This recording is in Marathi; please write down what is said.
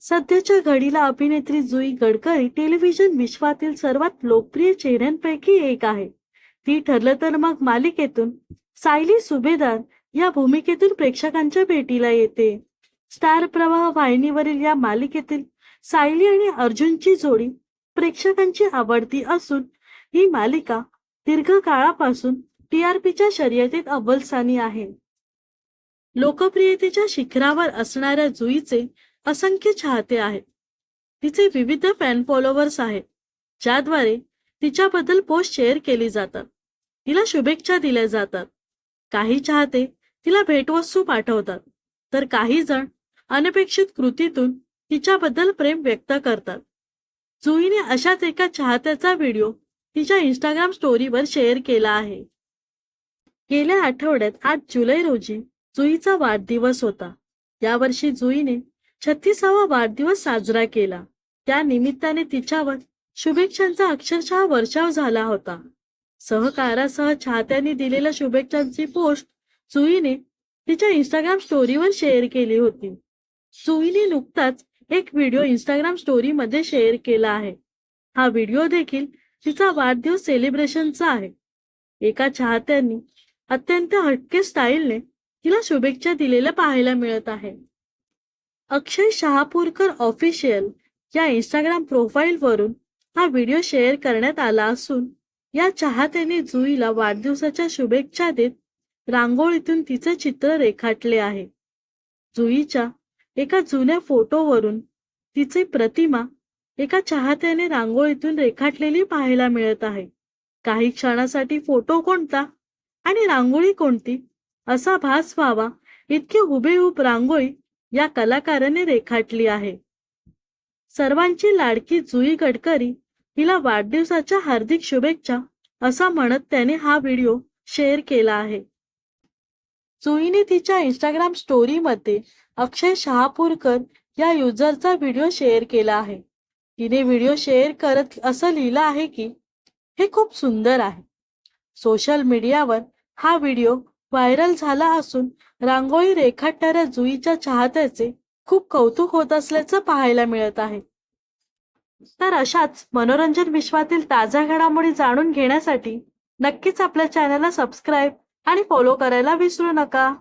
सध्याच्या घडीला अभिनेत्री जुई गडकरी टेलिव्हिजन विश्वातील सर्वात लोकप्रिय चेहऱ्यांपैकी एक आहे. ती ठरलं तर मग मालिकेतून. सायली सुभेदार या भूमिकेतून प्रेक्षकांच्या भेटीला येते. स्टार प्रवाह वाहिनीवरील या मालिकेतील सायली आणि अर्जुनची जोडी प्रेक्षकांची आवडती असून ही मालिका दीर्घकाळापासून टीआरपीच्या शर्यतीत अव्वलस्थानी आहे. लोकप्रियतेच्या शिखरावर असणाऱ्या जुईचे असंख्य चाहते आहेत. तिचे विविध फॅन फॉलोअर्स आहेत ज्याद्वारे तिच्याबद्दल पोस्ट शेअर केली जातात. तिला शुभेच्छा दिल्या जातात. काही चाहते तिला भेटवस्तू पाठवतात तर काही जण अनपेक्षित कृतीतून तिच्याबद्दल प्रेम व्यक्त करतात. जुईने अशाच एका चाहत्याचा व्हिडिओ तिच्या इंस्टाग्राम स्टोरीवर शेअर केला आहे. गेल्या आठवड्यात आठ जुलै रोजी जुईचा वाढदिवस होता. यावर्षी जुईने छत्तीसावा वाढदिवस साजरा केला. त्या निमित्ताने तिच्यावर शुभेच्छांचा अक्षरशः वर्षाव झाला होता. सहकारासह चाहत्यांनी दिलेल्या शुभेच्छांची पोस्ट चुईने तिच्या इंस्टाग्राम स्टोरीवर शेअर केली होती. सुईने नुकताच एक व्हिडिओ इंस्टाग्राम स्टोरीमध्ये शेअर केला आहे. हा व्हिडिओ देखील तिचा वाढदिवस सेलिब्रेशनचा आहे. एका चाहत्यांनी अत्यंत हटके स्टाईलने तिला शुभेच्छा दिलेल्या पाहायला मिळत आहे. अक्षय शहापूरकर ऑफिशियल या इंस्टाग्राम प्रोफाईलवरून हा व्हिडिओ शेअर करण्यात आला असून या चाहत्याने जुईला वाढदिवसाच्या शुभेच्छा देत रांगोळीतून तिचे चित्र रेखाटले आहे. जुईच्या एका जुन्या फोटोवरून तिचे प्रतिमा एका चाहत्याने रांगोळीतून रेखाटलेली पाहायला मिळत आहे. काही क्षणासाठी फोटो कोणता आणि रांगोळी कोणती असा भास व्हावा इतकी हुबेहूब रांगोळी या कलाकाराने रेखाटली आहे. सर्वांची लाडकी जुई गडकरी हिला वाढदिवसाच्या हार्दिक शुभेच्छा असं म्हणत त्याने हा व्हिडिओ शेअर केला आहे. जुईने तिच्या इंस्टाग्राम स्टोरीमध्ये अक्षय शहापूरकर या युजरचा व्हिडिओ शेअर केला आहे. तिने व्हिडिओ शेअर करत असं लिहिलं आहे की हे खूप सुंदर आहे. सोशल मीडियावर हा व्हिडिओ व्हायरल झाला असून रांगोळी रेखाटणाऱ्या जुईच्या चाहत्याचे खूप कौतुक होत असल्याचं पाहायला मिळत आहे. तर अशाच मनोरंजन विश्वातील ताज्या घडामोडी जाणून घेण्यासाठी नक्कीच आपल्या चॅनलला सबस्क्राईब आणि फॉलो करायला विसरू नका.